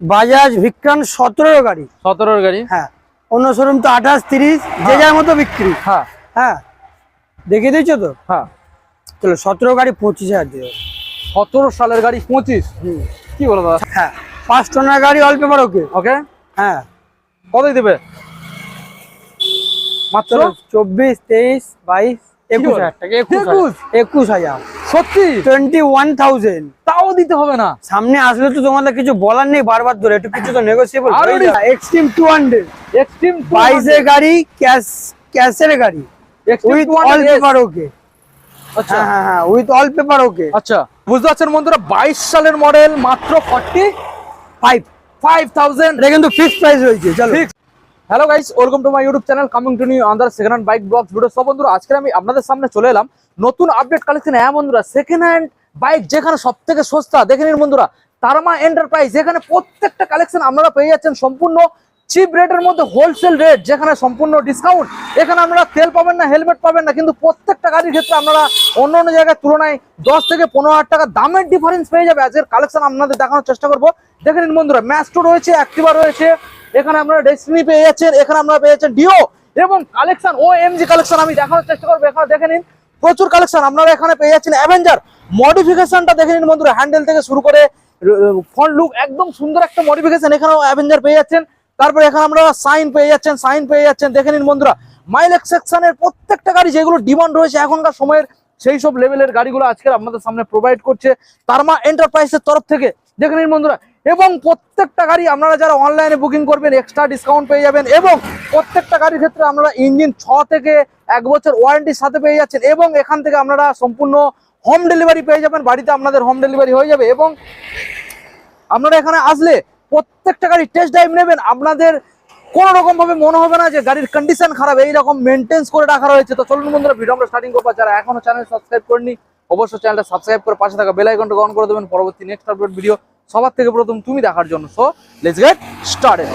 বাজাজ ভিক্রান সতেরো গাড়ি। সতেরোর গাড়ি? হ্যাঁ অন্য শোরুম তো আঠাশ তিরিশ যে যার মতো বিক্রি। হ্যাঁ। হ্যাঁ দেখিয়ে দিয়েছ তো? হ্যাঁ। চলো সতেরো গাড়ি পঁচিশ হাজার দিয়ে। সতেরো সালের গাড়ি পঁচিশ। কি বলো দাদা? হ্যাঁ পাঁচ টনের গাড়ি অল্প পেপার ওকে। ওকে? হ্যাঁ। কতই দেবে? মাত্র? চব্বিশ তেইশ বাইশ একুশ হাজার টাকা একুশ একুশ? হাজার। সত্যি? টোয়েন্টি ওয়ান থাউজেন্ড তাও দিতে হবে না? সামনে আসলে তো তোমাদের কিছু বলার নেই বারবার ধরে একটু কিছু তো negotiable Xtreme two hundred Xtreme বাইশের গাড়ি ক্যাশ ক্যাশের গাড়ি। উইথ অল পেপার ওকে আচ্ছা। হ্যাঁ হ্যাঁ উইথ অল পেপার ওকে আচ্ছা বুঝতে পারছেন বন্ধুরা বাইশ সালের মডেল মাত্র ফর্টি ফাইভ ফাইভ থাউজেন্ড এটা কিন্তু ফিক্সড প্রাইস রয়েছে চলো। Fixed. Hello guys welcome to my YouTube channel coming to new under second hand bike vlogs video সব বন্ধুরা আজকে আমি আপনাদের সামনে চলে এলাম নতুন আপডেট কালেকশন হ্যাঁ বন্ধুরা সেকেন্ড হ্যান্ড বাইক যেখানে সব থেকে সস্তা, দেখে নিন বন্ধুরা, তারমা এন্টারপ্রাইজ যেখানে প্রত্যেকটা কালেকশন আপনারা পেয়ে যাচ্ছেন সম্পূর্ণ চিপ রেটের মধ্যে হোলসেল রেট যেখানে সম্পূর্ণ ডিসকাউন্ট এখানে আপনারা তেল পাবেন না হেলমেট পাবেন না, কিন্তু প্রত্যেকটা গাড়ির ক্ষেত্রে আপনারা অন্য অন্য জায়গার তুলনায় দশ থেকে পনেরো হাজার টাকা দামের ডিফারেন্স পেয়ে যাবে। আজকের কালেকশন আপনাদের দেখানোর চেষ্টা করব। দেখে নিন বন্ধুরা ম্যাস্টো রয়েছে অ্যাক্টিভা রয়েছে। এখানে আপনারা ডেস্টিনি পেয়ে যাচ্ছেন, এখানে আপনারা পেয়ে যাচ্ছেন ডিও এবং কালেকশন ও এমজি কালেকশন আমি দেখানোর চেষ্টা করব। এখানে দেখে নিন, প্রচুর কালেকশন আপনারা এখানে পেয়ে যাচ্ছেন। অ্যাভেঞ্জার মডিফিকেশনটা দেখে নিন বন্ধুরা হ্যান্ডেল থেকে শুরু করে ফ্রন্ট লুক একদম সুন্দর একটা মডিফিকেশন এখানেও অ্যাভেঞ্জার পেয়ে যাচ্ছেন। তারপরে এখানে আমরা সাইন পেয়ে যাচ্ছেন সাইন পেয়ে যাচ্ছেন। দেখে নিন বন্ধুরা মাইলেজ সেকশনের প্রত্যেকটা গাড়ি যেগুলো ডিমান্ড রয়েছে, এখনকার সময়ের সেই সব লেভেলের গাড়িগুলো আজকে আপনাদের সামনে প্রোভাইড করছে। তারমা এন্টারপ্রাইজের তরফ থেকে, দেখে নিন বন্ধুরা এবং প্রত্যেকটা গাড়ি আপনারা যারা অনলাইনে বুকিং করবেন এক্সট্রা ডিসকাউন্ট পেয়ে যাবেন এবং প্রত্যেকটা গাড়ির ক্ষেত্রে আপনারা ইঞ্জিন ছ থেকে এক বছর ওয়ারেন্টির সাথে পেয়ে যাচ্ছেন এবং এখান থেকে আপনারা সম্পূর্ণ হোম ডেলিভারি পেয়ে যাবেন, বাড়িতে আপনাদের হোম ডেলিভারি হয়ে যাবে এবং আপনারা এখানে আসলে প্রত্যেকটা গাড়ি টেস্ট ড্রাইভ নেবেন। আপনাদের কোন রকম ভাবে মনে হবে না যে গাড়ির কন্ডিশন খারাপ এই রকম মেনটেন্স করে রাখা রয়েছে। তো চলুন বন্ধুরা ভিডিও আমরা স্টার্টিং করব। যারা এখনও চ্যানেল সাবস্ক্রাইব করেনি অবশ্যই চ্যানেলটা সাবস্ক্রাইব করে পাশে থাকা বেল আইকনটা অন করে দেবেন। পরবর্তী নেক্সট আপডেট ভিডিও সবার থেকে প্রথম তুমি দেখার জন্য। সো লেটস গেট স্টার্টেড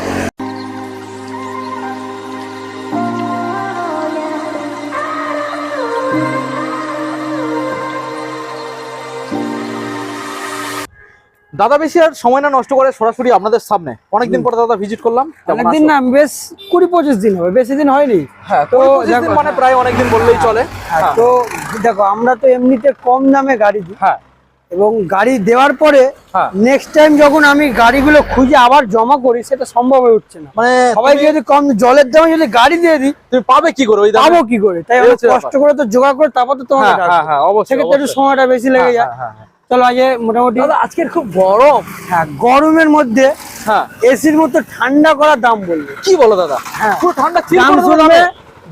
দাদা বেশি আর সময় না নষ্ট করে সরাসরি আপনাদের সামনে। অনেকদিন পরে দাদা ভিজিট করলাম। অনেকদিন? না বেশ কুড়ি পঁচিশ দিন হবে বেশি দিন হয়নি। হ্যাঁ তো মানে প্রায় অনেকদিন বললেই চলে। হ্যাঁ, তো দেখো আমরা তো এমনিতে কম দামে গাড়ি হ্যাঁ। এবং গাড়ি দেওয়ার পরে হ্যাঁ। নেক্সট টাইম যখন আমি গাড়িগুলো খুঁজে আবার জমা করি সেটা সম্ভব হয়ে উঠছে না। মানে সবাইকে যদি কম জলের দামে যদি গাড়ি দিয়ে দিই তুমি পাবে কি করে পাবো কি করে? তাই কষ্ট করে তো জোগাড় করে তারপর তো তোমাকে হ্যাঁ, হ্যাঁ, হ্যাঁ, সেক্ষেত্রে একটু সময়টা বেশি লেগে যায়। হ্যাঁ, হ্যাঁ, হ্যাঁ। চলো আজ মোটামুটি আজকের খুব গরম। হ্যাঁ গরমের মধ্যে হ্যাঁ। এসির মতো ঠান্ডা করার দাম বলব। কি বলো দাদা? হ্যাঁ। পুরো ঠান্ডা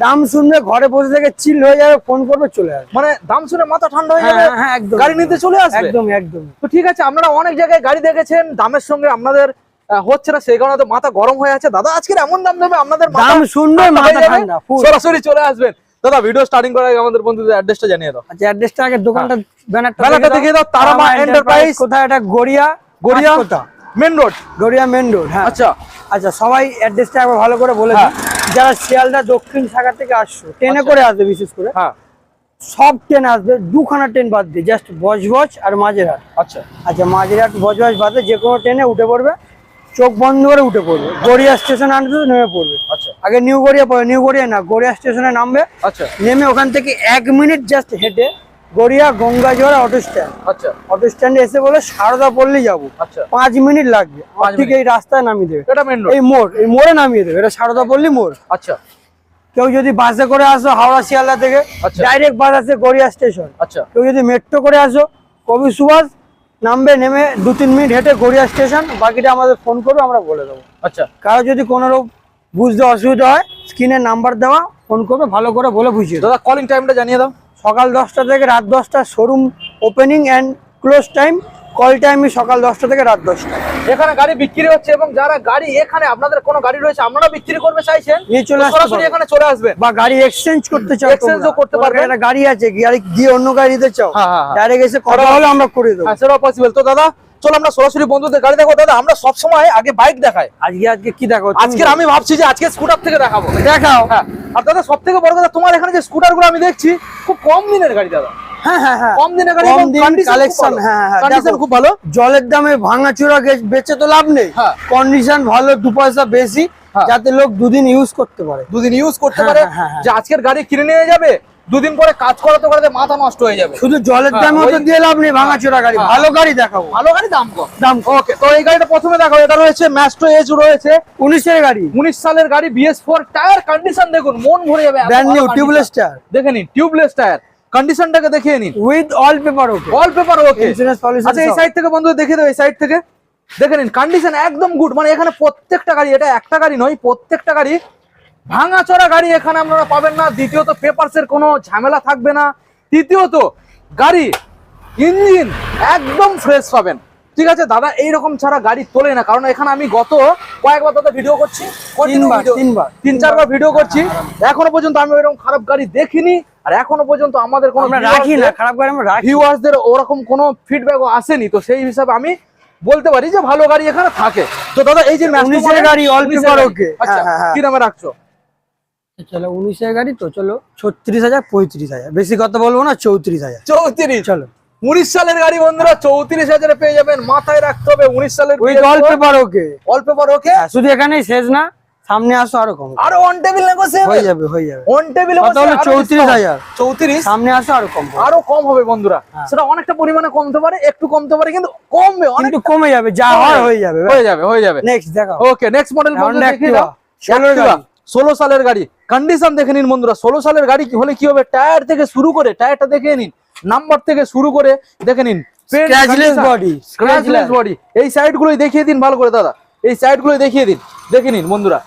দাম শুনবে ঘরে বসে থেকে চিল হয়ে যাবে ফোন করবে চলে আসবে। মানে দাম শুনে মাথা ঠান্ডা হয়ে হ্যাঁ, যাবে? হ্যাঁ, একদম। গাড়ি নিতে চলে আসবে? একদম একদম তো ঠিক আছে আপনারা অনেক জায়গায় গাড়ি দেখেছেন দামের সঙ্গে আপনাদের হচ্ছে না সেই কারণে তো মাথা গরম হয়ে আছে। দাদা আজকের এমন দাম দেবে আপনাদের দাম শুনবে মাথা ঠান্ডা। সরাসরি চলে আসবেন। দাদা ভিডিও স্টার্টিং করার আগে আমাদের বন্ধুদের অ্যাড্রেসটা জানিয়ে দাও। আচ্ছা অ্যাড্রেসটা আগে দোকানটা ব্যানারটা ব্যানারটা দেখিয়ে দাও, তারামা Enterprise। কোথায়? এটা গড়িয়া গড়িয়া কোথা main road. Garia main road হ্যাঁ। আচ্ছা। আচ্ছা সবাই অ্যাড্রেসটা একবার ভালো করে বলে হ্যাঁ। দিই যারা শিয়ালদা দক্ষিণ শাখা থেকে আসছো ট্রেনে আচ্ছা। করে আসবে বিশেষ করে। হ্যাঁ। সব ট্রেন আসবে দুখানা ট্রেন বাদ দিয়ে জাস্ট বজবজ আর মাঝেরহাট। আচ্ছা। আচ্ছা মাঝেরহাট বজবজ বাদে যে কোনো ট্রেনে উঠে পড়বে চোখ বন্ধ করে উঠে পড়বে। গড়িয়া স্টেশন আনতে নেমে পড়বে। আচ্ছা। আগে নিউ গড়িয়া নিউ গড়িয়া না গড়িয়া স্টেশনে নামবে আচ্ছা। নেমে ওখান থেকে এক মিনিট জাস্ট হেঁটে গড়িয়া গঙ্গাজোড়া অটো স্ট্যান্ড আচ্ছা। অটো স্ট্যান্ডে এসে বলে সারদা পল্লী যাব। আচ্ছা। পাঁচ মিনিট লাগবে। ঠিক এই রাস্তায় নামিয়ে দেবে। এটা মেন রোড এই মোড় এই মোড়ে নামিয়ে দেবে। এটা সারদা পল্লী মোড়। আচ্ছা। কেউ যদি বাসে করে আসো হাওড়া শিয়ালদা থেকে আচ্ছা। ডাইরেক্ট বাস আছে গড়িয়া স্টেশন আচ্ছা। কেউ যদি মেট্রো করে আসো কবি সুভাষ নামবে নেমে দু তিন মিনিট হেঁটে গড়িয়া স্টেশন বাকিটা আমাদের ফোন করবে আমরা বলে দেবো। আচ্ছা। কারও যদি কোনো রকম বুঝতে অসুবিধা হয় স্ক্রিনে নাম্বার দেওয়া ফোন করবে ভালো করে বলে বুঝিয়ে দাদা কলিং টাইমটা জানিয়ে দাও। সকাল দশটা থেকে রাত দশটা showroom opening and close time call টাইমই সকাল দশটা থেকে রাত দশটা। এখানে গাড়ি বিক্রি হচ্ছে এবং যারা গাড়ি এখানে আপনাদের কোনো গাড়ি রয়েছে আপনারা বিক্রি করবে চাইছেন? সরাসরি এখানে চলে আসবে। বা গাড়ি এক্সচেঞ্জ করতে চাও করতে পারবে। একটা গাড়ি আছে গাড়ি গিয়ে অন্য গাড়ি দিতে চাও? হ্যাঁ, হ্যাঁ, হ্যাঁ। ডাইরেক্ট এসে কথা হলে আমরা করে দেবো। হ্যাঁ সেটাও পসিবল তো দাদা চলো আমরা সরাসরি বন্ধুদের গাড়ি দেখো। দাদা আমরা সব সময় আগে বাইক দেখাই। আজকে আজকে কি দেখো আজকে আমি ভাবছি যে আজকে স্কুটার থেকে দেখাবো। দেখাও। হ্যাঁ। আর দাদা সব থেকে বড় কথা তোমার এখানে যে স্কুটারগুলো আমি দেখছি খুব কম দিনের গাড়ি দাদা। হ্যাঁ হ্যাঁ হ্যাঁ। কম গাড়ি খুব কালেকশন ভালো। হ্যাঁ হ্যাঁ খুব ভালো। জলের দামে ভাঙাচোরা বেচে তো লাভ নেই। হ্যাঁ। কন্ডিশন ভালো দু পয়সা বেশি হ্যাঁ। যাতে লোক দুদিন ইউজ করতে পারে। দুদিন ইউজ করতে হ্যাঁ, পারে হ্যাঁ, হ্যাঁ, হ্যাঁ। যে আজকের গাড়ি কিনে নিয়ে যাবে দুদিন পরে কাজ করাতে করাতে মাথা নষ্ট হয়ে যাবে। শুধু জলের হ্যাঁ, দামে দিয়ে লাভ নেই ভাঙাচোরা গাড়ি। হ্যাঁ। ভালো গাড়ি দেখাবো। ভালো গাড়ি দাম কম। দাম ওকে তো এই গাড়িটা প্রথমে দেখো এটা রয়েছে ম্যাস্ট্রো এজ রয়েছে। উনিশের গাড়ি। উনিশ সালের গাড়ি বিএস ফোর টায়ার কন্ডিশন দেখুন মন ভরে যাবে ব্র্যান্ড নিউ টিউবলেস টায়ার দেখে নিন টিউবলেস টায়ার কন্ডিশনটাকে দেখিয়ে নিন। With all paper okay all paper okay আচ্ছা এই সাইড থেকে বন্ধু দেখে দাও এই সাইড থেকে। দেখে নিন কন্ডিশন একদম গুড মানে এখানে প্রত্যেকটা গাড়ি এটা একটা গাড়ি নয় প্রত্যেকটা গাড়ি ভাঙাচোরা গাড়ি এখানে আপনারা পাবেন না। দ্বিতীয়ত পেপারসের কোনো ঝামেলা থাকবে না। তৃতীয়ত গাড়ি ইঞ্জিন একদম ফ্রেশ পাবেন। ঠিক আছে? দাদা এইরকম ছাড়া গাড়ি তোলে না। কারণ এখানে আমি গত কয়েকবার দাদা ভিডিও করছি। তিনবার, তিন চারবার ভিডিও করছি। এখনও পর্যন্ত আমি ওইরকম খারাপ গাড়ি দেখিনি। আর এখনও পর্যন্ত আমাদের কোনো রাখি না খারাপ গাড়ি আমরা ভিউয়ার্সদের ওরকম কোনো ফিডব্যাকও আসেনি। তো সেই হিসাবে আমি বলতে পারি যে ভালো গাড়ি এখানে থাকে। তো দাদা এই যে গাড়ি, okay। আচ্ছা হ্যাঁ, হ্যাঁ, হ্যাঁ। কি নামে রাখছো? চলো উনিশের গাড়ি তো চলো ছত্রিশ হাজার পঁয়ত্রিশ হাজার। বেশি কথা বলব না চৌত্রিশ হাজার। চৌত্রিশ। চলো। উনিশ সালের গাড়ি বন্ধুরা চৌত্রিশ হাজারে পেয়ে যাবেন। মাথায় রাখতে হবে উনিশ সালের উইথ অল ওকে। অল্প পেপার ওকে। শুধু এখানেই শেষ না সামনে আসো আরও কম। আরও অন টেবিল হয়ে যাবে হয়ে যাবে। অন টেবিল কত হলো? 34,000 চৌত্রিশ সামনে আসো আরও কম আরও কম হবে বন্ধুরা। হ্যাঁ। সেটা অনেকটা পরিমাণে কমতে পারে একটু কমতে পারে কিন্তু কমবে অনেক কমে যাবে যা হয় হয়ে যাবে। হয়ে যাবে হয়ে যাবে। নেক্সট দেখো okay next model Honda Activa, ষোলোর গাড়ি। ষোলো সালের গাড়ি। কন্ডিশন দেখে নিন বন্ধুরা ষোলো সালের গাড়ি কি হলে কি হবে? টায়ার থেকে শুরু করে টায়ারটা দেখে নিন। নাম্বার থেকে শুরু করে দেখে নিন। বডি এই সাইড গুলোই দেখিয়ে দিন ভালো করে দাদা। এই সাইড গুলোই দেখিয়ে দিন দেখে নিন বন্ধুরা।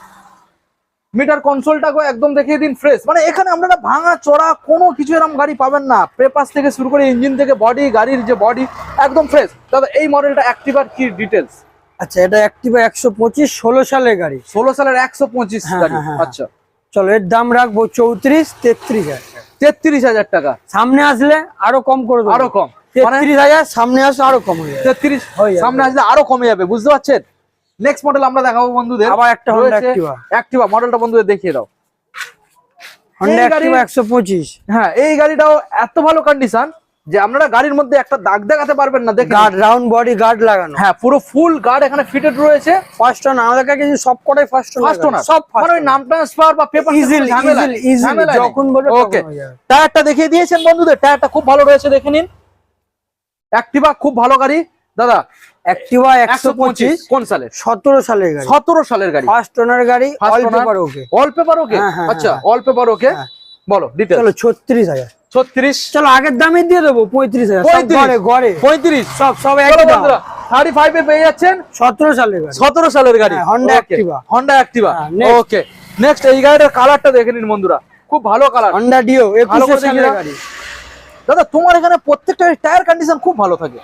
মিটার কনসোলটাকে একদম দেখিয়ে দিন ফ্রেশ মানে এখানে আপনারা ভাঙা চড়া কোনো কিছু এরকম গাড়ি পাবেন না। পেপাস থেকে শুরু করে ইঞ্জিন থেকে বডি গাড়ির যে বডি একদম ফ্রেশ দাদা এই মডেলটা অ্যাক্টিভার কি ডিটেলস আচ্ছা এটা অ্যাক্টিভা একশো পঁচিশ ষোলো সালের গাড়ি। ষোলো সালের একশো পঁচিশ হ্যাঁ, হ্যাঁ, হ্যাঁ, আচ্ছা। চলো এর দাম রাখব চৌত্রিশ তেত্রিশ হাজার তেত্রিশ হাজার টাকা। সামনে আসলে আরও কম করে দেবো। আরও কম। মানে তেত্রিশ হাজার সামনে আসো আরও কম হয়ে যাবে। তেত্রিশ হয়ে সামনে আসলে আরও কমে যাবে। বুঝতে পারছেন? নেক্সট মডেল আমরা দেখাবো বন্ধুদের। আবার একটা Honda Activa। অ্যাক্টিভা মডেলটা বন্ধুদের দেখিয়ে দাও। হন্ডা অ্যাক্টিভা একশো পঁচিশ। হ্যাঁ এই গাড়িটাও এত ভালো কন্ডিশন যে আপনারা গাড়ির মধ্যে একটা দাগ দেখাতে পারবেন না দেখে গার্ড রাউন্ড বডি গার্ড লাগানো। হ্যাঁ পুরো ফুল গার্ড এখানে ফিটেড রয়েছে। ফার্স্ট ওনার আমাদের কাছে সব কটাই ফার্স্ট ফার্স্ট ওনার সব মানে ওই নাম ট্রান্সফার বা পেপার Easily, easily, easily, যখন তখন ওকে টায়ারটা দেখিয়ে দিয়েছেন বন্ধুদের টায়ারটা খুব ভালো রয়েছে দেখে নিন। অ্যাক্টিভা খুব ভালো গাড়ি। দাদা অ্যাক্টিভা একশো একশো পঁচিশ পঁচিশ কোন সালের? সতেরো সালের গাড়ি। সতেরো সালের গাড়ি। ফার্স্ট ওনার গাড়ি all paper okay all paper okay আচ্ছা। All paper okay. বলো ডিটেল চলো ছত্রিশ হাজার। ছত্রিশ। চলো আগের দামে দিয়ে দেবো পঁয়ত্রিশ হাজার ঘরে পঁয়ত্রিশ। সব সব বন্ধুরা থার্টি ফাইভে পেয়ে যাচ্ছেন সতেরো সালের গাড়ি। সতেরো সালের গাড়ি। Honda Honda Activa। Honda Activa okay next এই গাড়িটার কালারটা দেখে নিন বন্ধুরা। খুব ভালো কালার হন্ডা ডিও গাড়ি। দাদা তোমার এখানে প্রত্যেকটা টায়ার কন্ডিশন খুব ভালো থাকে।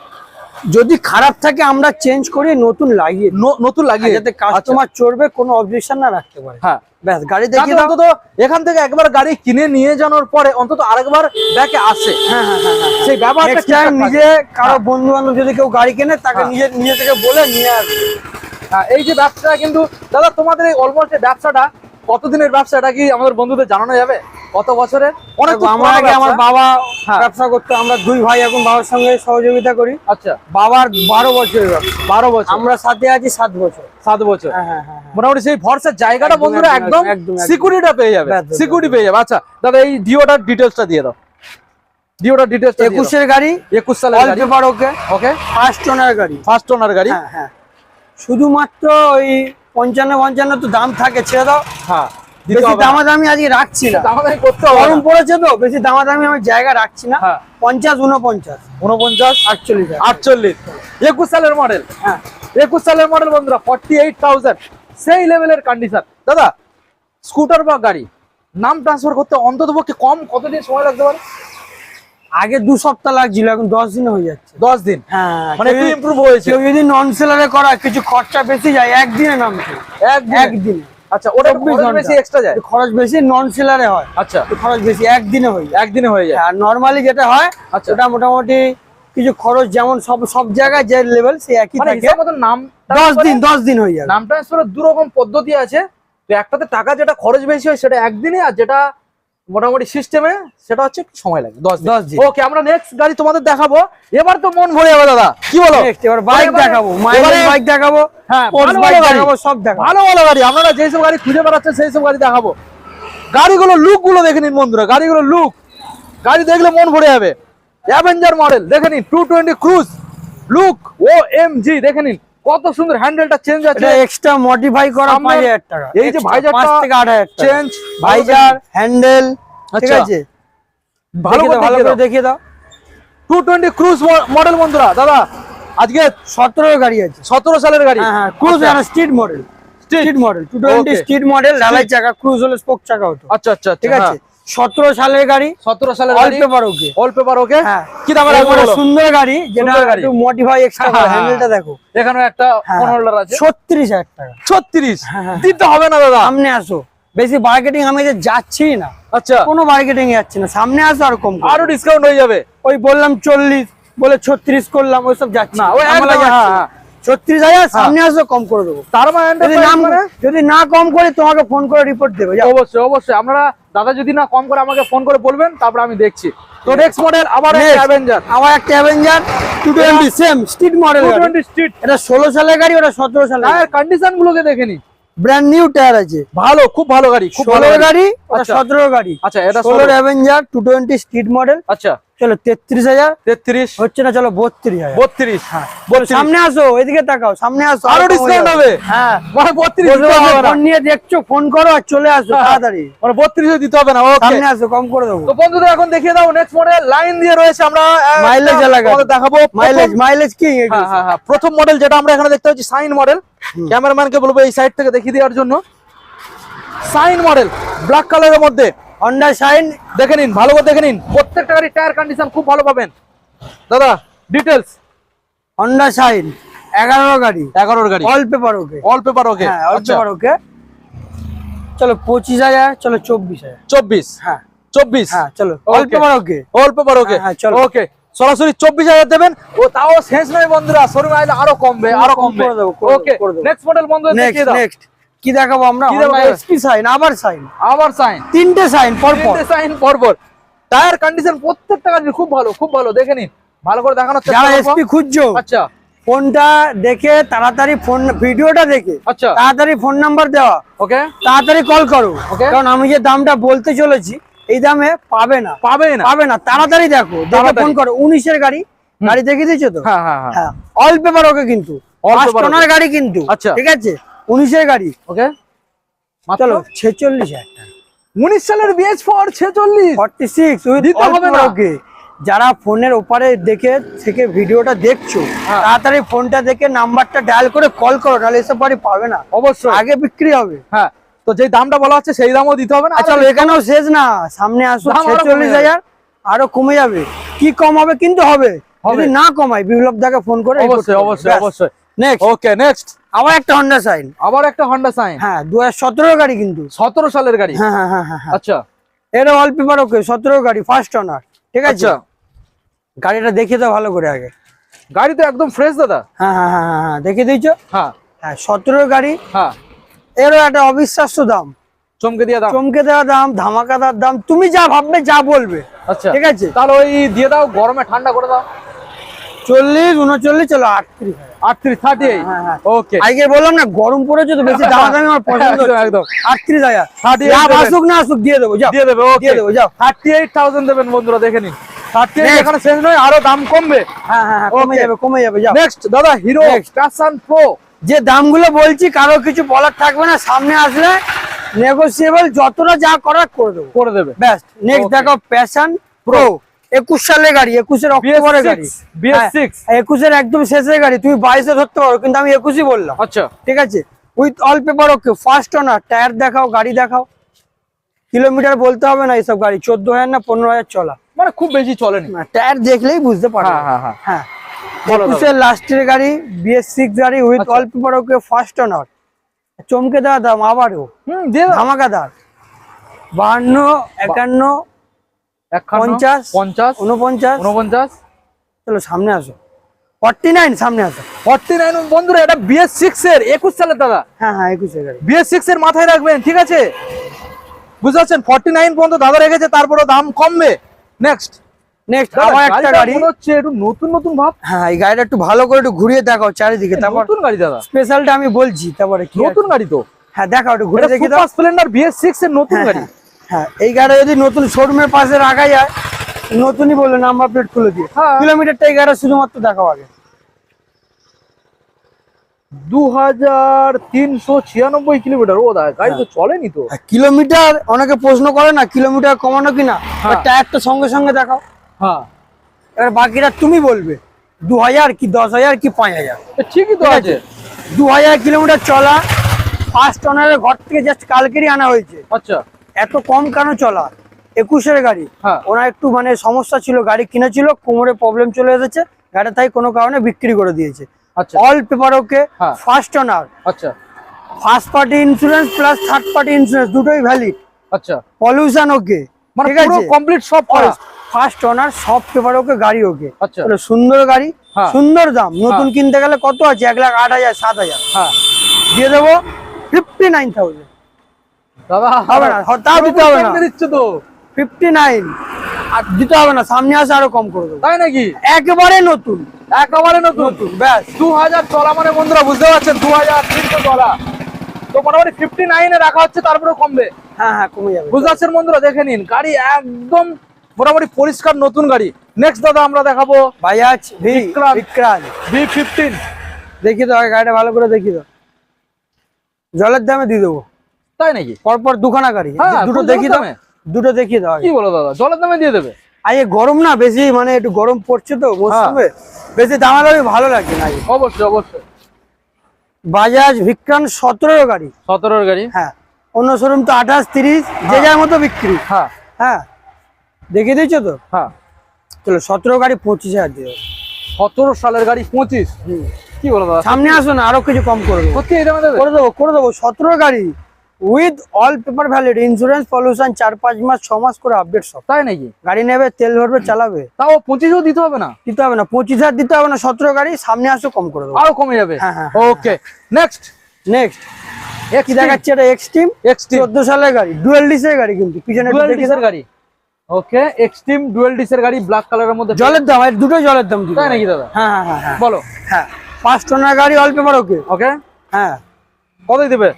যদি খারাপ থাকে আমরা চেঞ্জ করে নতুন লাগিয়ে নতুন লাগিয়ে যাতে কাস্টমার চড়বে কোনো অবজেকশন না রাখতে পারে। আচ্ছা। হ্যাঁ। ব্যাস গাড়ি দেখিয়ে অন্তত এখান থেকে একবার গাড়ি কিনে নিয়ে যাওয়ার পরে অন্তত আরেকবার ব্যাকে আসে। হ্যাঁ হ্যাঁ হ্যাঁ হ্যাঁ সেই ব্যাপারটা। নিজে কারও বন্ধু বান্ধব যদি কেউ গাড়ি কেনে তাকে হ্যাঁ। নিজে নিজে থেকে বলে নিয়ে আসবে। হ্যাঁ, এই যে ব্যবসাটা কিন্তু দাদা তোমাদের এই অলমোস্ট ব্যবসাটা কতদিনের ব্যবসা এটা কি আমাদের বন্ধুদের জানানো যাবে? কত বছরে অনেক আমার আগে আমার বাবা হ্যাঁ। ব্যবসা করতো আমরা দুই ভাই এখন বাবার সঙ্গে সহযোগিতা করি। আচ্ছা। বাবার বারো বছরের বারো বছর। আমরা সাথে আছি সাত বছর। সাত বছর। হ্যাঁ হ্যাঁ। মোটামুটি সেই ভরসার জায়গাটা বন্ধুরা একদম, একদম একদম, একদম। সিকিউরিটা পেয়ে যাবে। সিকিউরিটি পেয়ে যাবে। আচ্ছা দাদা এই ডিওটার ডিটেলসটা দিয়ে দাও। ডিওটার ডিটেলসটা একুশ একুশের গাড়ি একুশ সালের গাড়ি। ওকে ওকে। ফার্স্ট ওনার গাড়ি। ফার্স্ট ওনার গাড়ি। হ্যাঁ। শুধুমাত্র ওই পঞ্চান্ন পঞ্চান্ন তো দাম থাকে ছেড়ে দাও। হ্যাঁ বেশি দামাদামি আজকে রাখছি না। দামাদামি করতে গরম পড়েছে তো বেশি দামাদামি আমি জায়গা রাখছি না। হ্যাঁ। পঞ্চাশ উনপঞ্চাশ উনপঞ্চাশ আটচল্লিশ আটচল্লিশ। একুশ সালের মডেল হ্যাঁ। একুশ সালের মডেল বন্ধুরা ফর্টি এইট থাউজেন্ড সেই লেভেলের কন্ডিশন দাদা স্কুটার বা গাড়ি? নাম ট্রান্সফার করতে অন্তত পক্ষে কম কতদিন সময় লাগতে পারে? আগে দু সপ্তাহ লাগছিল এখন দশ দিনে হয়ে যাচ্ছে। দশ দিন? হ্যাঁ মানে কেউ- হয়েছে। কেউ যদি নন সেলারে করা কিছু খরচা বেশি যায় একদিনে নামছে একদিন? আচ্ছা ওটা। বেশি এক্সট্রা যায়? খরচ বেশি নন সেলারে হয়। আচ্ছা। খরচ বেশি একদিনে হয়ে যায়। একদিনে হয়ে যায়। আর নর্মালি যেটা হয় আচ্ছা। ওটা মোটামুটি কিছু খরচ যেমন সব সব জায়গায় যে লেভেল সে একই মানে থাকে। নাম দশ দিন দশ দিন হয়ে যাবে। নাম ট্রান্সফারের দু রকম পদ্ধতি আছে। তো একটাতে টাকা যেটা খরচ বেশি হয় সেটা একদিনে আর যেটা মোটামুটি সিস্টেমে সেটা হচ্ছে একটু সময় লাগে দশ দশ দিন। ওকে আমরা নেক্সট গাড়ি তোমাদের দেখাবো। এবার তো মন ভরে যাবে দাদা। কি বলো? এবার বাইক দেখাবো বাইক দেখাবো হ্যাঁ বাইক দেখাবো সব দেখাবো। ভালো ভালো গাড়ি। আপনারা যেই সব গাড়ি খুঁজে বেড়াচ্ছেন সেই সব গাড়ি দেখাবো। গাড়িগুলো লুকগুলো দেখে নিন বন্ধুরা গাড়িগুলো লুক গাড়ি দেখলে মন ভরে যাবে। অ্যাভেঞ্জার মডেল দেখে নিন two twenty cruise look O M G দেখে নিন। কত সুন্দর হ্যান্ডেলটা চেঞ্জ আছে। এক্সট্রা মডিফাই করা সামনের- পাঁচ হাজার টাকা। এই যে ভাইজারটা পাঁচ থেকে আট হাজার টাকা। চেঞ্জ ভাইজার হ্যান্ডেল ঠিক আচ্ছা। আছে? ভালো করে ভালো দেখিয়ে করে দাও। দেখিয়ে দাও। টু টোয়েন্টি ক্রুজ মডেল বন্ধুরা দাদা আজকে সতেরো গাড়ি আছে। সতেরো সালের গাড়ি। হ্যাঁ হ্যাঁ ক্রুজ আর street model? Street model two twenty Okay. Street model ঢালাই চাকা ক্রুজ হলে স্পোক চাকা হতো। আচ্ছা আচ্ছা ঠিক আছে? সতেরো সালের গাড়ি সতেরো সালের all paper okay all paper okay হ্যাঁ। কি? সুন্দর গাড়ি যেটা গাড়ি। একটু মডিফাই এক্সট্রা হ্যাঁ, হ্যাঁ, হ্যান্ডেলটা দেখো। এখানে একটা হ্যাঁ। ফোন হোল্ডার আছে। ছত্রিশ হাজার টাকা। ছত্রিশ? হ্যাঁ, হ্যাঁ। দিতে হবে না দাদা। সামনে আসো। বেশি মার্কেটিং আমি যে যাচ্ছি না। আচ্ছা। কোনো মার্কেটিং যাচ্ছি না। সামনে আসো আর কম আরও ডিসকাউন্ট হয়ে যাবে। ওই বললাম চল্লিশ বলে ছত্রিশ করলাম ওইসব যাচ্ছে না, ওই হ্যাঁ, হ্যাঁ। ছত্রিশ হাজার সামনে আসো কম করে দেবো। তার মানে যদি যদি না কম করে তোমাকে ফোন করে রিপোর্ট দেবে। অবশ্যই অবশ্যই। আপনারা দাদা যদি না কম করে আমাকে ফোন করে বলবেন তারপর আমি দেখছি। তো নেক্সট মডেল আবার একটা অ্যাভেঞ্জার আবার একটা Avenger two twenty same street model 220 street এটা ষোলো সালের গাড়ি ওটা সতেরো সালের আর কন্ডিশন গুলোকে দেখেনি ব্র্যান্ড নিউ টায়ার আছে। ভালো খুব ভালো গাড়ি খুব ভালো গাড়ি। গাড়ি ওটা আচ্ছা। সতেরো গাড়ি। আচ্ছা এটা ষোলোর Avenger two twenty street model আচ্ছা। চলো তেত্রিশ হাজার? তেত্রিশ। হচ্ছে না চলো বত্রিশ হাজার। বত্রিশ। হ্যাঁ। সামনে আসো এদিকে তাকাও সামনে আসো। আরও ডিসকাউন্ট হবে। হ্যাঁ। বত্রিশ। ফোন নিয়ে দেখছ ফোন করো আর চলে আসো হ্যাঁ। তাড়াতাড়ি। মানে বত্রিশে দিতে হবে না সামনে আসো কম করে দেবো। তো বন্ধুদের এখন দেখিয়ে দাও নেক্সট মডেল লাইন দিয়ে রয়েছে আমরা। তোমাদের দেখাবো। মাইলেজ মাইলেজ কি? হ্যাঁ হ্যাঁ প্রথম মডেল যেটা আমরা এখানে দেখতে পাচ্ছি সাইন মডেল ক্যামেরাম্যানকে বলব এই সাইড থেকে দেখিয়ে দেওয়ার জন্য। সাইন মডেল ব্ল্যাক কালারের মধ্যে। হন্ডা শাইন দেখে নিন ভালো করে দেখে নিন। প্রত্যেকটা গাড়ি টায়ার কন্ডিশন খুব ভালো পাবেন। দাদা ডিটেলস হন্ডা শাইন এগারো গাড়ি। এগারোর গাড়ি। All paper okay. All paper okay. হ্যাঁ অল পেপার ওকে। চলো পঁচিশ হাজার চলো চব্বিশ হাজার। চব্বিশ? হ্যাঁ। চব্বিশ? হ্যাঁ চলো all paper okay. All paper okay. হ্যাঁ, হ্যাঁ, চলো। ওকে সরাসরি চব্বিশ হাজার দেবেন। ও তাও শেষ নয় বন্ধুরা। শোরুমে আইলে আরও কমবে আরও কমবে। ওকে নেক্সট মডেল বন্ধু নেক্সট নেক্সট কি দেখাবো আমরা? এসপি সাইন আবার সাইন আবার সাইন তিনটে সাইন পর পর তিনটে সাইন পরপর। টায়ার কন্ডিশন প্রত্যেকটা গাড়ির খুব ভালো খুব ভালো। দেখে নিন। ভালো করে চেষ্টা যারা এসপি খুঁজছো আচ্ছা। ফোনটা দেখে তাড়াতাড়ি ফোন ভিডিওটা দেখে। আচ্ছা। তাড়াতাড়ি ফোন নাম্বার দেওয়া। ওকে। তাড়াতাড়ি কল করো. কারণ আমি যে দামটা বলতে চলেছি এই দামে পাবে না। পাবে না। পাবে না। তাড়াতাড়ি দেখো। দেখে তাড়াতাড়ি। ফোন করো। উনিশের গাড়ি। গাড়ি দেখে দিয়েছ তো? হ্যাঁ হ্যাঁ হ্যাঁ। হ্যাঁ। অল পেপার ওকে কিন্তু। গাড়ি কিন্তু। আচ্ছা। ঠিক আছে? উনিশের গাড়ি। ওকে? চলো ছেচল্লিশ হাজার টাকা। উনিশ সালের বিএস ফোর ছেচল্লিশ? ফর্টি সিক্স দিতে হবে না। ওকে যারা ফোনের ওপারে দেখে থেকে ভিডিওটা দেখছ হ্যাঁ। তাড়াতাড়ি ফোনটা দেখে নাম্বারটা ডায়াল করে কল করো নাহলে এসব বাড়ি পাবে না। অবশ্যই। আগে বিক্রি হবে। হ্যাঁ তো যে দামটা বলা হচ্ছে সেই দামও দিতে হবে না? আচ্ছা এখানেও শেষ না। সামনে আসো ছেচল্লিশ হাজার। আরও কমে যাবে। কি কম হবে কিন্তু হবে। যদি না কমাই বিপ্লব দাকে ফোন করে অবশ্যই অবশ্যই অবশ্যই। নেক্সট ওকে নেক্সট আবার একটা হন্ডা সাইন আবার একটা হন্ডা সাইন হ্যাঁ দু হাজার সতেরো গাড়ি কিন্তু। সতেরো সালের গাড়ি? হ্যাঁ হ্যাঁ হ্যাঁ হ্যাঁ। আচ্ছা। এটা অল ওকে সতেরো গাড়ি ফার্স্ট ওনার ঠিক আছে? আচ্ছা। গাড়িটা দেখিয়ে দাও ভালো করে আগে। গাড়ি তো একদম ফ্রেশ দাদা। হ্যাঁ হ্যাঁ হ্যাঁ হ্যাঁ হ্যাঁ দেখিয়ে দিয়েছ? হ্যাঁ। হ্যাঁ সতেরো গাড়ি। হ্যাঁ। এরও একটা অবিশ্বাস্য দাম। চমকে দিয়ে দাও চমকে দেওয়া দাম ধামাকাদার দাম তুমি যা ভাববে যা বলবে। আচ্ছা। ঠিক আছে? তাহলে ওই দিয়ে দাও গরমে ঠান্ডা করে দাও। চল্লিশ উনচল্লিশ চলো আটত্রিশ। আটত্রিশ থার্টি হ্যাঁ, হ্যাঁ। ওকে আজকে বললাম না গরম পড়েছে তো বেশি দাম দামি আমার পছন্দ একদম, আটত্রিশ হাজার। 38 আসুক না আসুক দিয়ে দেবো দিয়ে দেবে দিয়ে দেবো যাও। থার্টি এইট থাউজেন্ড দেবেন বন্ধুরা দেখে নিন। থার্টি এইট এখানে শেষ নয় আরও দাম কমবে। হ্যাঁ হ্যাঁ হ্যাঁ, কমে যাবে কমে যাবে যাও। নেক্সট দাদা হিরো. প্রো যে দামগুলো বলছি কারও কিছু বলার থাকবে না সামনে আসলে নেগোসিয়েবল যতটা যা করার করে দেবো। করে দেবে। ব্যাস নেক্সট. দেখো প্যাশন প্রো একুশ সালের গাড়ি একুশের অক্টোবরের গাড়ি। হ্যাঁ, একুশের একদম শেষের গাড়ি তুমি বাইশে ধরতে পারো কিন্তু আমি একুশই বললাম। আচ্ছা। ঠিক আছে? With all paper okay first owner tyre দেখাও গাড়ি দেখাও। কিলোমিটার বলতে হবে না এইসব গাড়ি চোদ্দ হাজার না পনেরো হাজার চলা। মানে খুব বেশি চলে না টায়ার দেখলেই বুঝতে পারো হ্যাঁ হ্যাঁ হ্যাঁ। একুশের লাস্টের গাড়ি বিএস সিক্স গাড়ি with. All paper okay first owner চমকে দেওয়া দাম আবারও। ধামাকাদার। বাহান্ন একান্ন পঞ্চাশ, পঞ্চাশ উনপঞ্চাশ উনপঞ্চাশ চলো সামনে আসো। ফর্টি নাইন সামনে আসো। ফর্টি নাইন বন্ধুরা এটা বিএস সিক্স এর একুশ সালের দাদা। হ্যাঁ হ্যাঁ একুশের গাড়ি। বিএস সিক্স এর মাথায় রাখবেন ঠিক আছে? বুঝতে পারছেন? ফর্টি নাইন পর্যন্ত দাদা রেখেছে তারপরে দাম কমবে। নেক্সট নেক্সট একটা গাড়ি। হচ্ছে একটু নতুন নতুন ভাব। হ্যাঁ এই গাড়িটা একটু ভালো করে একটু ঘুরিয়ে দেখাও চারিদিকে। তারপর নতুন গাড়ি দাদা। স্পেশালটা আমি বলছি তারপরে কি নতুন গাড়ি তো। হ্যাঁ দেখাও একটু ঘুরে দেখি দাও স্প্লেন্ডার বিএস সিক্স এর নতুন হ্যাঁ, গাড়ি। হ্যাঁ, হ্যাঁ এই গাড়ি যদি নতুন শোরুমের পাশে রাখা যায় নতুনই বলল নাম্বার প্লেট খুলে দিয়ে। হ্যাঁ। কিলোমিটারটা এই গাড়ি শুধুমাত্র দেখাও আগে। দু হাজার তিনশো ছিয়ানব্বই কিলোমিটার। ও গাড়ি তো চলেনি তো। হ্যাঁ, কিলোমিটার অনেকে প্রশ্ন করে না কিলোমিটার কমানো কিনা? হ্যাঁ। টায়ারটা সঙ্গে সঙ্গে দেখাও। হ্যাঁ। এবার বাকিটা তুমি বলবে দু হাজার কি দশ হাজার কি পাঁচ হাজার ঠিকই তো আছে। দু হাজার কিলোমিটার চলা ফার্স্ট ওনারের ঘর থেকে জাস্ট কালকেরই আনা হয়েছে। আচ্ছা। এত কম কেন চলা? একুশের গাড়ি। হ্যাঁ। ওনার একটু মানে সমস্যা ছিল গাড়ি কিনেছিল কোমরে প্রবলেম চলে এসেছে গাড়ি তাই কোনো কারণে বিক্রি করে দিয়েছে। অল পেপার ওকে হ্যাঁ। ফার্স্ট ওনার আচ্ছা। First party insurance plus third party insurance দুটোই ভ্যালিড আচ্ছা। পলিউশন ওকে মানে পুরো কমপ্লিট সব ফার্স্ট ওনার সব পেপার ওকে গাড়ি ওকে আচ্ছা। সুন্দর গাড়ি হ্যাঁ। সুন্দর দাম। নতুন কিনতে গেলে কত আছে? এক লাখ আট হাজার সাত হাজার। হ্যাঁ। দিয়ে দেবো ফিফটি নাইন থাউজেন্ড হবে না, তাও দিতে হবে না। কমে দিচ্ছে তো? ফিফটি নাইন আর দিতে হবে না সামনে আসে আরও কম করে দেবো। তাই নাকি? একেবারে নতুন। একেবারে নতুন? নতুন ব্যাস। দু হাজার চলা মানে বন্ধুরা বুঝতে পারছেন? দু হাজার তিনশো চলা। তো মোটামুটি ফিফটি নাইনে রাখা হচ্ছে তারপরে কমবে। হ্যাঁ হ্যাঁ কমে যাবে। বুঝতে পারছেন বন্ধুরা? দেখে নিন গাড়ি একদম মোটামুটি পরিষ্কার নতুন গাড়ি। নেক্সট দাদা আমরা দেখাবো Bajaj V Vikrant. Vikrant V fifteen দেখি তো গাড়িটা ভালো করে দেখি তো। জলের দামে দিয়ে দেবো। তাই নাকি? পরপর দুখানা গাড়ি। হ্যাঁ, দুটো ফুল দেখি জলের দাও দামে? দুটো দেখি দাও কি বলো দাদা? জলের দামে দিয়ে দেবে। আরে গরম না বেশি মানে একটু গরম পড়ছে তো মৌসুমে বেশি দামাদামি ভালো লাগছে না। অবশ্যই অবশ্যই। বাজাজ ভিক্রান সতেরো গাড়ি। সতেরোর গাড়ি? হ্যাঁ। অন্য শোরুম তো আঠাশ তিরিশ যে যার মতো বিক্রি। হ্যাঁ। হ্যাঁ। দেখিয়ে দিয়েছ তো? হ্যাঁ। চলো সতেরো গাড়ি পঁচিশ হাজার দিয়ে। সতেরো সালের গাড়ি পঁচিশ। কি বলো দাদা? সামনে আসো না আরও কিছু কম করে দেবে। করে দেবো করে দেবো সতেরো গাড়ি। With all paper valid insurance pollution চার পাঁচ মাস ছ মাস করে আপডেট সব। তাই নাকি? গাড়ি নেবে তেল ভরবে চালাবে। তাও পঁচিশও দিতে হবে না? দিতে হবে না পঁচিশ হাজার দিতে হবে না সতেরো গাড়ি সামনে আসো কম করে দেবো। আরও কমে যাবে? ওকে নেক্সট নেক্সট কি দেখাচ্ছে এটা এক্সট্রিম এক্সট্রিম চোদ্দ সালের গাড়ি ডুয়েল ডিসের গাড়ি কিন্তু পিছনে ডুয়েল ডিসের গাড়ি। ওকে এক্সট্রিম ডুয়েল ডিসের গাড়ি ব্ল্যাক কালারের মধ্যে জলের দাম জলের দাম তাই নাকি দাদা? হ্যাঁ হ্যাঁ হ্যাঁ হ্যাঁ। বলো। হ্যাঁ পাঁচ টনের গাড়ি পেপার ওকে ওকে হ্যাঁ। কতই দেবে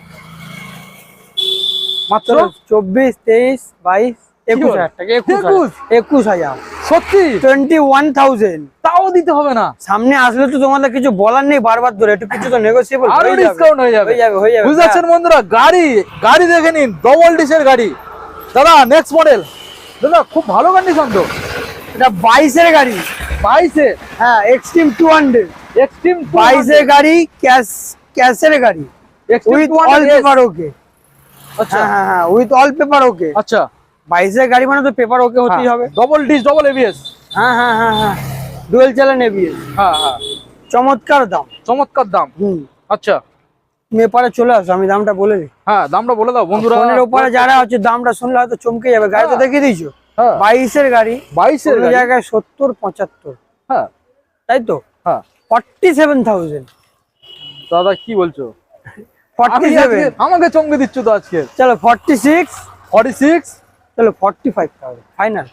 মাত্র চব্বিশ তেইশ বাইশ একুশ হাজার টাকা একুশ একুশ? হাজার। সত্যি? টোয়েন্টি ওয়ান থাউজেন্ড তাও দিতে হবে না। সামনে আসলে তো তোমাদের কিছু বলার নেই বারবার ধরে একটু কিছু তো নেগোসিয়েবল আরও ডিসকাউন্ট হয়ে যাবে। হয়ে যাবে হয়ে যাবে। বুঝতে পারছেন বন্ধুরা গাড়ি গাড়ি দেখে নিন ডবল ডিসের গাড়ি। দাদা নেক্সট মডেল দাদা খুব ভালো কন্ডিশন তো। এটা বাইশের গাড়ি। বাইশে? হ্যাঁ এক্সট্রিম টু হান্ড্রেড এক্সট্রিম বাইশের গাড়ি ক্যাশ ক্যাশের গাড়ি। উইথ অল পেপার ওকে আচ্ছা। হ্যাঁ হ্যাঁ হ্যাঁ উইথ অল পেপার ওকে আচ্ছা। বাইশের গাড়ি মানে তো পেপার ওকে হতেই হবে। ডবল ডিস ডবল এবিএস হ্যাঁ হ্যাঁ হ্যাঁ হ্যাঁ। ডুয়েল এবিএস হ্যাঁ হ্যাঁ। চমৎকার দাম। চমৎকার দাম। হুম। আচ্ছা। চলে আসো আমি দামটা বলে দিই। হ্যাঁ দামটা বলে দাও বন্ধুরা। ফোনের উপরে যারা হচ্ছে দামটা শুনলে হয়তো চমকে যাবে। গাড়ি তো হ্যাঁ। দেখিয়ে দিয়েছ? হ্যাঁ। বাইশের গাড়ি। বাইশের জায়গায় সত্তর পঁচাত্তর। হ্যাঁ। তাই তো? হ্যাঁ। Forty seven thousand. দাদা কি বলছো? আমাকে চমকে দিচ্ছ তো আজকে। চলো ফর্টি সিক্স ফর্টি সিক্স চলো ফর্টি ফাইভ থাউজেন্ড ফাইনাল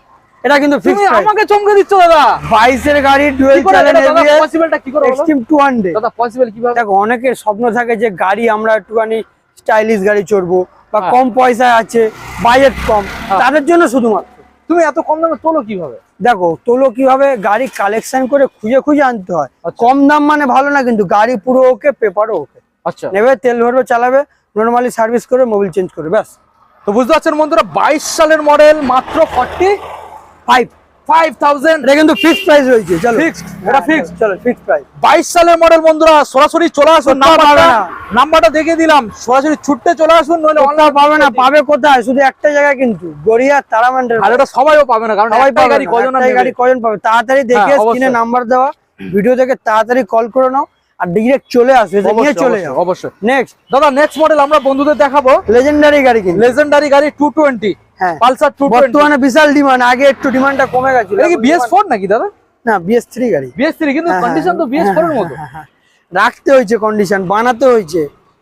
এটা কিন্তু আমাকে চমকে দিচ্ছ দাদা। বাইশের গাড়ি ডুয়েল কি চ্যানেল এবিএস পসিবলটা কি করে এক্সট্রিম টু হান্ড্রেড দাদা পসিবল কীভাবে? দেখো অনেকের স্বপ্ন থাকে যে গাড়ি আমরা একটুখানি স্টাইলিশ গাড়ি চড়বো বা হ্যাঁ। কম পয়সায় আছে বাজেট কম হ্যাঁ। তাদের জন্য শুধুমাত্র। তুমি এত কম দামে তোলো কীভাবে? দেখো তোলো কীভাবে গাড়ি কালেকশন করে খুঁজে খুঁজে আনতে হয়। আচ্ছা। কম দাম মানে ভালো না কিন্তু গাড়ি পুরো ওকে পেপারও ওকে আচ্ছা। নেবে তেল ভরবে চালাবে নর্মালি সার্ভিস করে মোবিল চেঞ্জ করে ব্যাস। তো বুঝতে পারছেন বন্ধুরা বাইশ সালের মডেল মাত্র ফর্টি ফাইভ ফাইভ থাউজেন্ড এটা কিন্তু ফিক্সড প্রাইস রয়েছে চলো। Fixed, এটা fixed। চলো ফিক্সড প্রাইস বাইশ সালের মডেল বন্ধুরা সরাসরি চলে আসুন নাম্বারটা নাম্বারটা দেখে দিলাম। সরাসরি ছুটতে চলে আসুন নইলে কোথাও অনলাইন পাবে না পাবে কোথায়? শুধু একটা জায়গায় কিন্তু গড়িয়া তারামান্ডের আর এটা সবাইও পাবে না কারণ সবাই পাবে গাড়ি কজন? গাড়ি পাবে? তাড়াতাড়ি দেখে হ্যাঁ, স্ক্রিনে নাম্বার দেওয়া ভিডিও দেখে তাড়াতাড়ি কল করে নাও। আর ডিরেক্ট চলে আসবে নিয়ে চলে অবশ্যই, যাও। অবশ্যই। নেক্সট দাদা নেক্সট মডেল আমরা বন্ধুদের দেখাবো। লেজেন্ডারি গাড়ি কিন্তু। লেজেন্ডারি গাড়ি টু টোয়েন্টি হ্যাঁ। পালসার টু টোয়েন্টি বর্তমানে বিশাল ডিমান্ড আগে একটু ডিমান্ডটা কমে গেছিল। এটা কি বিএস ফোর নাকি দাদা? না বিএস থ্রি গাড়ি। বিএস থ্রি কিন্তু কন্ডিশন তো হ্যাঁ, বিএস ফোর এর হ্যাঁ, মতো। হ্যাঁ। রাখতে হয়েছে কন্ডিশন বানাতে হয়েছে।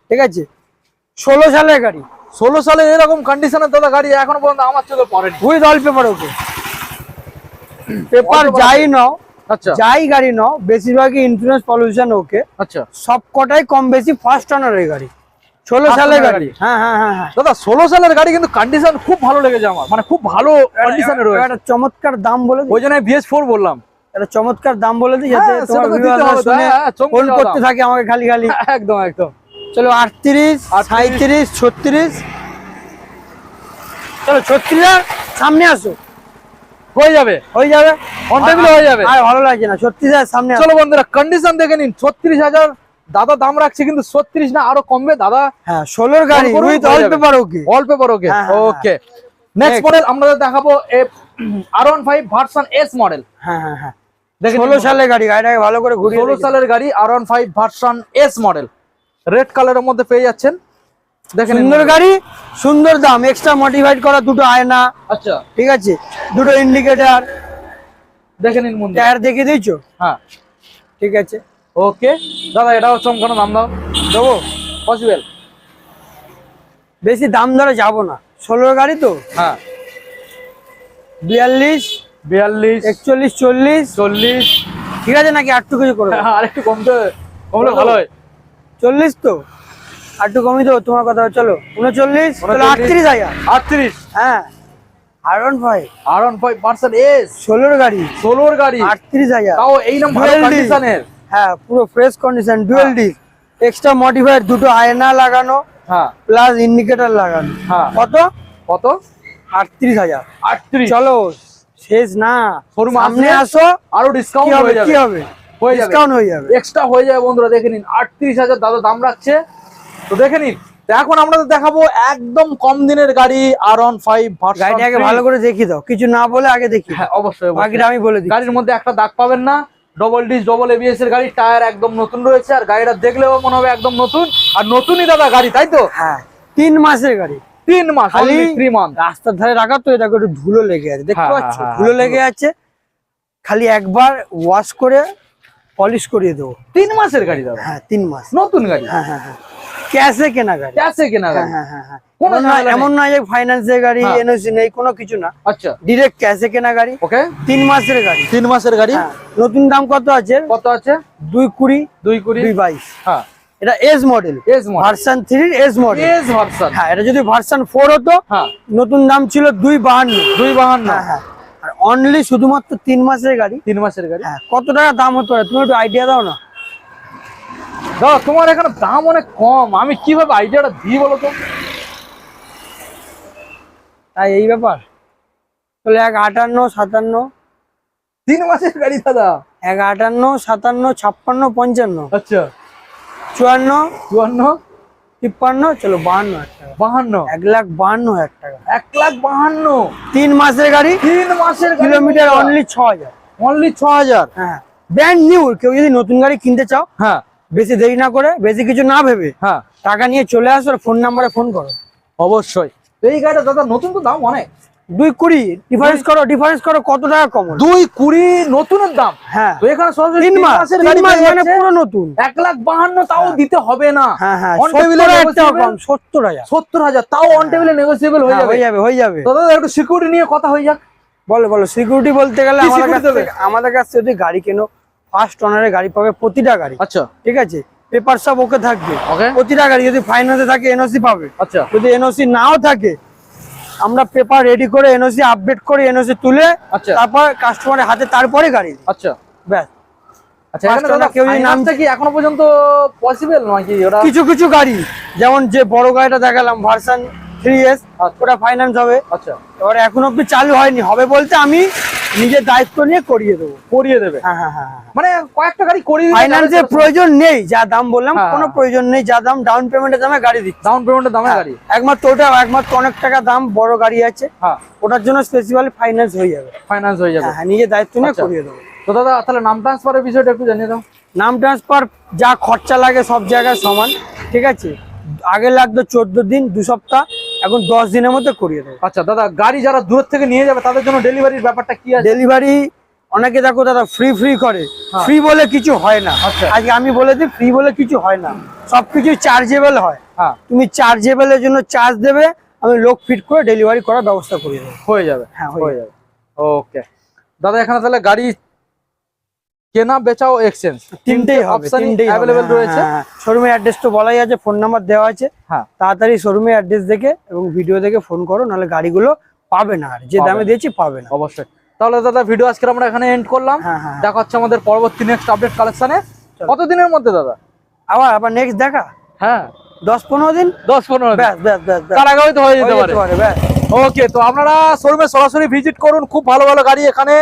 ঠিক আছে? ষোলো সালের গাড়ি। ষোলো সালে এরকম কন্ডিশনের দাদা গাড়ি এখনও পর্যন্ত আমার চোখে পড়েনি। With all paper okay paper যাই নাও। আচ্ছা। যাই গাড়ি নাও বেশিরভাগই ইন্স্যুরেন্স পলিউশন ওকে। আচ্ছা। সব কটাই কম বেশি ফার্স্ট অনারের গাড়ি। ষোলো সালের গাড়ি। হ্যাঁ হ্যাঁ হ্যাঁ হ্যাঁ। দাদা ষোলো সালের গাড়ি কিন্তু কন্ডিশন খুব ভালো লেগেছে আমার। মানে খুব ভালো কন্ডিশনে রয়েছে। একটা চমৎকার দাম বলে ওই জন্য বিএস ফোর বললাম। একটা চমৎকার দাম বলে দিই যাতে হ্যাঁ, হ্যাঁ, ফোন করতে থাকে আমাকে খালি খালি। একদম একদম। চলো আটত্রিশ সাঁত্রিশ ছত্রিশ। চলো ছত্রিশ সামনে আসো। হয়ে যাবে। হয়ে যাবে? On হয়ে যাবে। আর ভালো লাগছে না ছত্রিশ আর সামনে চলো বন্ধুরা কন্ডিশন দেখে নিন। ছত্রিশ হাজার দাদা দাম রাখছে কিন্তু ছত্রিশ না আরও কমবে দাদা? হ্যাঁ ষোলোর গাড়ি করুন, উইথ হয়ে অল ওকে হ্যাঁ, হ্যাঁ, নেক্সট. মডেল আমরা দেখাবো R one five version S model হ্যাঁ হ্যাঁ হ্যাঁ। দেখে ষোলো সালের গাড়ি গাড়িটাকে ভালো করে ঘুরিয়ে ষোলো সালের গাড়ি R one five version S model red কালারের মধ্যে পেয়ে যাচ্ছেন। দেখেন সুন্দর গাড়ি সুন্দর দাম এক্সট্রা মডিফাইড করা দুটো আয়না। আচ্ছা। ঠিক আছে? দুটো ইন্ডিকেটার দেখে নিন বন্ধু টায়ার দেখিয়ে দিয়েছ? হ্যাঁ। ঠিক আছে। ওকে। দাদা এটাও চমকানো দাম দাও। দেবো? পসিবল বেশি দাম ধরে যাব না। ষোলোর গাড়ি তো? হ্যাঁ। বিয়াল্লিশ বিয়াল্লিশ একচল্লিশ চল্লিশ। চল্লিশ। ঠিক আছে নাকি? আটটু কিছু করবে আর একটু কমতে কমলে ভালো হয়। চল্লিশ তো? আটটু কমই তো তোমার কথা চলো উনচল্লিশ আটত্রিশ হাজার। আটত্রিশ। হ্যাঁ। আর আর পার্সেন্ট এস ষোলোর গাড়ি। ষোলোর গাড়ি। আটত্রিশ হাজার। তাও এই হ্যাঁ পুরো fresh condition dual disc extra modifier দুটো আয়না লাগানো হ্যাঁ। প্লাস ইন্ডিকেটর লাগানো। হ্যাঁ। কত? কত? আটত্রিশ হাজার। আটত্রিশ। চলো শেষ না। সামনে আসো। আরও ডিসকাউন্ট হয়ে যাবে। কি হবে? হয়ে যাবে। ডিসকাউন্ট হয়ে যাবে। এক্সট্রা হয়ে যাবে বন্ধুরা দেখে নিন। আটত্রিশ হাজার দাদা দাম রাখছে। তো দেখে নিন তো এখন আমরা দেখাবো একদম কম দিনের গাড়ি আর ওয়ান ফাইভ গাড়ি আগে ভালো করে দেখি দাও কিছু না বলে আগে দেখি হ্যাঁ অবশ্যই। বাকিটা আমি বলে দিই গাড়ির মধ্যে একটা দাগ পাবেন না ডবল ডিস ডবল এবিএস এর গাড়ি টায়ার একদম নতুন রয়েছে আর গাড়িটা দেখলেও মনে হবে একদম নতুন আর নতুনই দাদা গাড়ি তাই তো? হ্যাঁ তিন মাসের গাড়ি। তিন মাস খালি থ্রি মান্থ রাস্তার ধারে রাখা তো এটা একটু ধুলো লেগে আছে দেখতে হ্যাঁ, পাচ্ছ? হ্যাঁ, ধুলো হ্যাঁ, লেগে আছে খালি একবার ওয়াশ করে পলিশ করিয়ে দেবো। তিন মাসের গাড়ি দাদা? হ্যাঁ তিন মাস। নতুন গাড়ি? হ্যাঁ হ্যাঁ হ্যাঁ। ক্যাশে কেনা গাড়ি। ক্যাশে কেনা হ্যাঁ গাড়ি? হ্যাঁ হ্যাঁ হ্যাঁ কোনো এমন নয়- যে গাড়ি হ্যাঁ। এনওসি নেই কোনো কিছু না। আচ্ছা। ডিরেক্ট ক্যাশে কেনা গাড়ি। ওকে। তিন মাসের গাড়ি। তিন মাসের গাড়ি? হ্যাঁ। নতুন দাম কত আছে? কত আছে? দুই কুড়ি দুই কুড়ি। দুই বাইশ। হ্যাঁ। এটা S model S model version three S model S version হ্যাঁ এটা যদি ভার্সন ফোর হতো হ্যাঁ। নতুন দাম ছিল দুই বাহান্ন। দুই বাহান্ন। হ্যাঁ হ্যাঁ। আর অনলি শুধুমাত্র তিন মাসের গাড়ি? তিন মাসের গাড়ি? হ্যাঁ কত টাকা দাম হতে পারে? তুমি একটু আইডিয়া দাও না। দাদা তোমার এখানে দাম অনেক কম। আমি কীভাবে আইডিয়াটা দিই বলো তো? তাই এই ব্যাপার। তাহলে এক আটান্ন সাতান্ন। তিন মাসের গাড়ি দাদা। এক আটান্ন সাতান্ন ছাপ্পান্ন পঞ্চান্ন। আচ্ছা। চুয়ান্ন। চুয়ান্ন। তিপ্পান্ন চলো বাহান্ন বাহান্ন? এক লাখ বাহান্ন হাজার টাকা। এক লাখ বাহান্ন? তিন মাসের গাড়ি? তিন মাসের কিলোমিটার অনলি ছ হাজার। অনলি ছ হাজার? হ্যাঁ। ব্র্যান্ড নিউ কেউ যদি নতুন গাড়ি কিনতে চাও হ্যাঁ। বেশি দেরি না করে বেশি কিছু না ভেবে হ্যাঁ। টাকা নিয়ে চলে আসো আর ফোন নাম্বারে ফোন করো। অবশ্যই। এই গাড়িটা দাদা নতুন তো দাম অনেক। দুই কুড়ি ডিফারেন্স করো ডিফারেন্স করো কত টাকা কম দুই কুড়ি নতুনের দাম। হ্যাঁ। তো এখানে তিন মাস গাড়ি মাস মানে পুরো নতুন। এক লাখ বাহান্ন তাও দিতে হবে না। হ্যাঁ হ্যাঁ On table সত্তর হাজার টাকা negotiable? কম সত্তর হাজার। তাও অন টেবিলে নেগোসিয়েবল হয়ে হ্যাঁ, যাবে। হয়ে যাবে হয়ে যাবে। তো দাদা একটু সিকিউরিটি নিয়ে কথা হয়ে যাক। বলো বলো সিকিউরিটি বলতে গেলে আমাদের কাছ যদি গাড়ি কেনো ফার্স্ট অনারে গাড়ি পাবে প্রতিটা গাড়ি। আচ্ছা। ঠিক আছে? পেপার সব ওকে থাকবে। ওকে প্রতিটা গাড়ি যদি ফাইন্যান্সে থাকে এনওসি পাবে। আচ্ছা। যদি এনওসি নাও থাকে আমরা পেপার রেডি করে এনওসি আপডেট করে এনওসি তুলে আচ্ছা। তারপর কাস্টমারের হাতে তারপরে গাড়ি আচ্ছা। ব্যাস। আচ্ছা কিছু কিছু গাড়ি যেমন যে বড় গাড়িটা দেখালাম ভার্সান থ্রি এস। ওটা ফাইন্যান্স হবে। আচ্ছা। এবার এখন অব্দি চালু হয়নি। হবে বলতে আমি নিজের দায়িত্ব নিয়ে করিয়ে দেবো। করিয়ে দেবে। হ্যাঁ হ্যাঁ হ্যাঁ মানে কয়েকটা গাড়ি করিয়ে ফাইন্যান্সের প্রয়োজন নেই যা দাম বললাম কোনো। প্রয়োজন নেই যা দাম ডাউন পেমেন্টের দামে গাড়ি দিচ্ছি। ডাউন পেমেন্টের দামে গাড়ি। একমাত্র ওটা একমাত্র অনেক টাকা দাম বড় গাড়ি আছে। ওটার জন্য স্পেসিফিক্যালি ফাইন্যান্স হয়ে যাবে। ফাইন্যান্স হয়ে যাবে। হ্যাঁ হ্যাঁ নিজের দায়িত্ব নিয়ে আচ্ছা। করিয়ে দেবো। তো দাদা তাহলে নাম ট্রান্সফারের বিষয়টা একটু জানিয়ে দাও। নাম ট্রান্সফার যা খরচা লাগে সব জায়গায় সমান ঠিক আছে? আগে লাগতো চোদ্দ দিন দু সপ্তাহ এখন দশ দিনের মধ্যে করিয়ে দেবো। আচ্ছা দাদা গাড়ি যারা দূর থেকে নিয়ে যাবে তাদের জন্য ডেলিভারির ব্যাপারটা কি আছে? ডেলিভারি অনেকে দেখো দাদা ফ্রি ফ্রি করে। হ্যাঁ। ফ্রি বলে কিছু হয় না। আচ্ছা। আজকে আমি বলে দিই ফ্রি বলে কিছু হয় না। সবকিছু চার্জেবল হয়। হ্যাঁ। তুমি চার্জেবলের জন্য চার্জ দেবে আমি লোক ফিট করে ডেলিভারি করার ব্যবস্থা করে দেবো। হয়ে যাবে। হ্যাঁ হয়ে হয়ে যাবে। ওকে দাদা এখানে তাহলে গাড়ি কেনা বেচাও এক্সচেঞ্জ তিনটেই অপশন তিনটেই অ্যাভেলেবেল রয়েছে। শোরুমের অ্যাড্রেস তো বলাই আছে ফোন নাম্বার দেওয়া আছে। হ্যাঁ। তাড়াতাড়ি শোরুমের অ্যাড্রেস দেখে এবং ভিডিও দেখে ফোন করো নাহলে গাড়িগুলো পাবে না আর। যে দামে দিয়েছি পাবে না। অবশ্যই। তাহলে দাদা ভিডিও আজকে আমরা এখানে এন্ড করলাম। হ্যাঁ হ্যাঁ হ্যাঁ। দেখা হচ্ছে আমাদের পরবর্তী নেক্সট আপডেট কালেকশনে। কতদিনের মধ্যে দাদা? আবার আবার নেক্সট দেখা? হ্যাঁ। দশ পনেরো দিন? দশ পনেরো দিন। ব্যাস ব্যাস ব্যাস তার আগে হয়তো হয়ে যেতে হয়ে পারে। ওকে তো আপনারা শোরুমে সরাসরি ভিজিট করুন। খুব ভালো ভালো গাড়ি এখানে।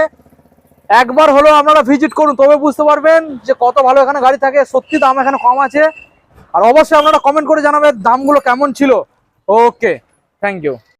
একবার হলো আপনারা ভিজিট করুন, তবে বুঝতে পারবেন যে কত ভালো এখানে গাড়ি থাকে, সত্যি দাম এখানে কম আছে। আর অবশ্যই আপনারা কমেন্ট করে জানাবেন দামগুলো কেমন ছিল। Okay thank you